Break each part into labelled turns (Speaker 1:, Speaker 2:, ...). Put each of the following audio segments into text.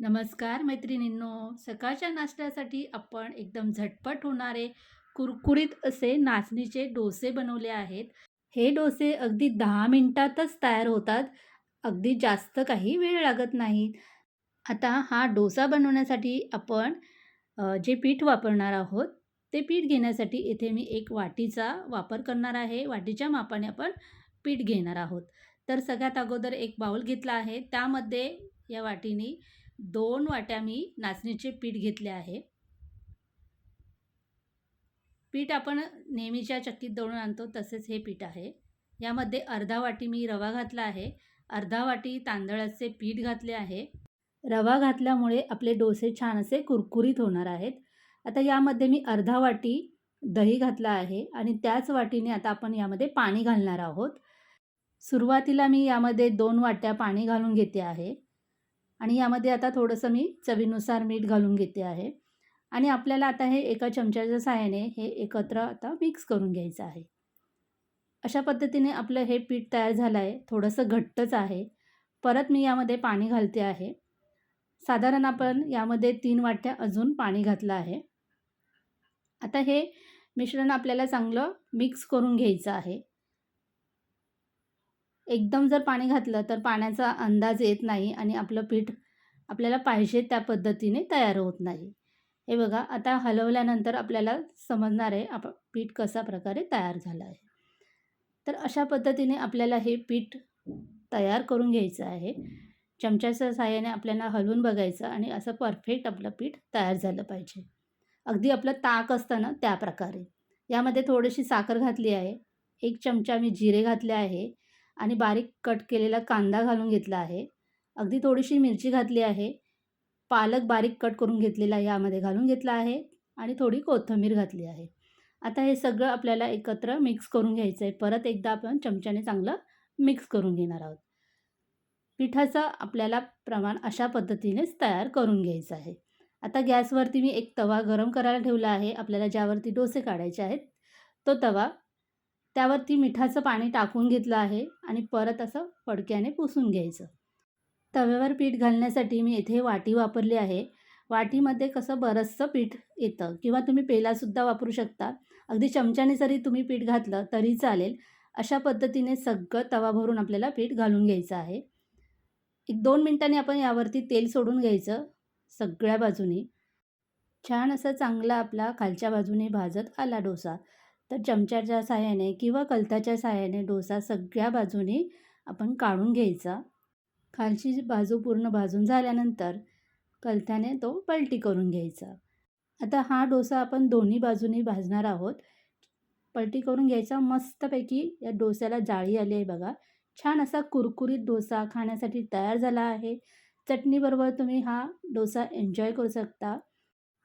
Speaker 1: नमस्कार मैत्रिणींनो सकाळच्या नाश्त्यासाठी आपण एकदम झटपट होणारे कुरकुरीत असे नाचणीचे डोसे बनवले आहेत. हे डोसे अगदी दहा मिनटातच तयार होतात. अगदी जास्त काही वेळ लागत नाही. आता हा डोसा बनवण्यासाठी आपण जे पीठ वापरणार आहोत ते पीठ घेण्यासाठी इथे मी एक वाटीचा वापर करणार आहे. वाटीच्या मापाने आपण पीठ घेणार आहोत. तर सगळ्यात अगोदर एक बाऊल घेतला आहे. त्यामध्ये या वाटीने दोन वाट्या मी नाचणीचे पीठ घेतले आहे. पीठ आपण नेहमीच्या चक्कीत दळून आणतो तसेच हे पीठ आहे. यामध्ये अर्धा वाटी मी रवा घातला आहे. अर्धा वाटी तांदळाचे पीठ घातले आहे. रवा घातल्यामुळे आपले डोसे छान असे कुरकुरीत होणार आहेत. आता यामध्ये मी अर्धा वाटी दही घातला आहे आणि त्याच वाटीने आता आपण यामध्ये पाणी घालणार आहोत. सुरुवातीला मी यामध्ये दोन वाट्या पाणी घालून घेते आहे. आणि यामध्ये आता थोडंसं मी चवीनुसार मीठ घालून घेते आहे. आणि आपल्याला आता हे एका चमच्याच्या सहाय्याने हे एकत्र आता मिक्स करून घ्यायचं आहे. अशा पद्धतीने आपलं हे पीठ तयार झालं आहे थोडंसं घट्टच आहे. परत मी यामध्ये पाणी घालते आहे. साधारण आपण यामध्ये तीन वाट्या अजून पाणी घातलं आहे. आता हे मिश्रण आपल्याला चांगलं मिक्स करून घ्यायचं आहे. एकदम जर पाणी घातलं तर पाण्याचा अंदाज येत नाही आणि आपलं पीठ आपल्याला पाहिजे त्या पद्धतीने तयार होत नाही. हे बघा आता हलवल्यानंतर आपल्याला समजणार आहे आप पीठ कसा प्रकारे तयार झालं आहे. तर अशा पद्धतीने आपल्याला हे पीठ तयार करून घ्यायचं आहे. चमच्याच्या सहाय्याने आपल्याला हलवून बघायचं आणि असं परफेक्ट आपलं पीठ तयार झालं पाहिजे. अगदी आपलं ताक असतं ना त्या प्रकारे. यामध्ये थोडीशी साखर घातली आहे. एक चमचा मी जिरे घातले आहे. आणि बारीक कट केलेला कांदा घालून घेतला आहे. अगदी थोडीशी मिरची घातली आहे. पालक बारीक कट करून घेतलेला यामध्ये घालून घेतला आहे आणि थोडी कोथिंबीर घातली आहे. आता हे सगळं आपल्याला एकत्र मिक्स करून घ्यायचं आहे परत एकदा आपण चमच्याने चांगलं मिक्स करून घेणार आहोत. पिठाचं आपल्याला प्रमाण अशा पद्धतीनेच तयार करून घ्यायचं आहे. आता गॅसवरती मी एक तवा गरम करायला ठेवला आहे. आपल्याला ज्यावरती डोसे काढायचे आहेत तो तवा त्यावरती मिठाचं पाणी टाकून घेतलं आहे आणि परत असं फडक्याने पुसून घ्यायचं. तव्यावर पीठ घालण्यासाठी मी इथे वाटी वापरली आहे. वाटीमध्ये कसं बरंचसं पीठ येतं किंवा तुम्ही पेलासुद्धा वापरू शकता. अगदी चमच्याने जरी तुम्ही पीठ घातलं तरी चालेल. अशा पद्धतीने सगळं तवा भरून आपल्याला पीठ घालून घ्यायचं आहे. एक दोन मिनटांनी आपण यावरती तेल सोडून घ्यायचं सगळ्या बाजूनी. छान असं चांगला आपला खालच्या बाजूने भाजत आला डोसा. तर चमच्याच्या साहाय्याने किंवा कलताच्या साहाय्याने डोसा सगळ्या बाजूने आपण काढून घ्यायचा. खालची बाजू पूर्ण भाजून झाल्यानंतर कलथ्याने तो पलटी करून घ्यायचा. आता हा डोसा आपण दोन्ही बाजूनी भाजणार आहोत. पलटी करून घ्यायचा. मस्तपैकी या डोस्याला जाळी आली आहे बघा. छान असा कुरकुरीत डोसा खाण्यासाठी तयार झाला आहे. चटणीबरोबर तुम्ही हा डोसा एन्जॉय करू शकता.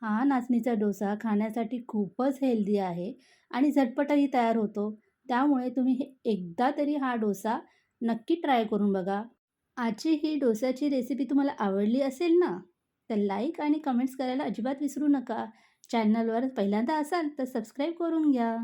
Speaker 1: हा नाचणीचा डोसा खाण्यासाठी खूपच हेल्दी आहे आणि झटपटही तयार होतो. त्यामुळे तुम्ही हे एकदा तरी हा डोसा नक्की ट्राय करून बघा. आजची ही डोस्याची रेसिपी तुम्हाला आवडली असेल ना तर लाईक आणि कमेंट्स करायला अजिबात विसरू नका. चॅनलवर पहिल्यांदा असाल तर सबस्क्राईब करून घ्या.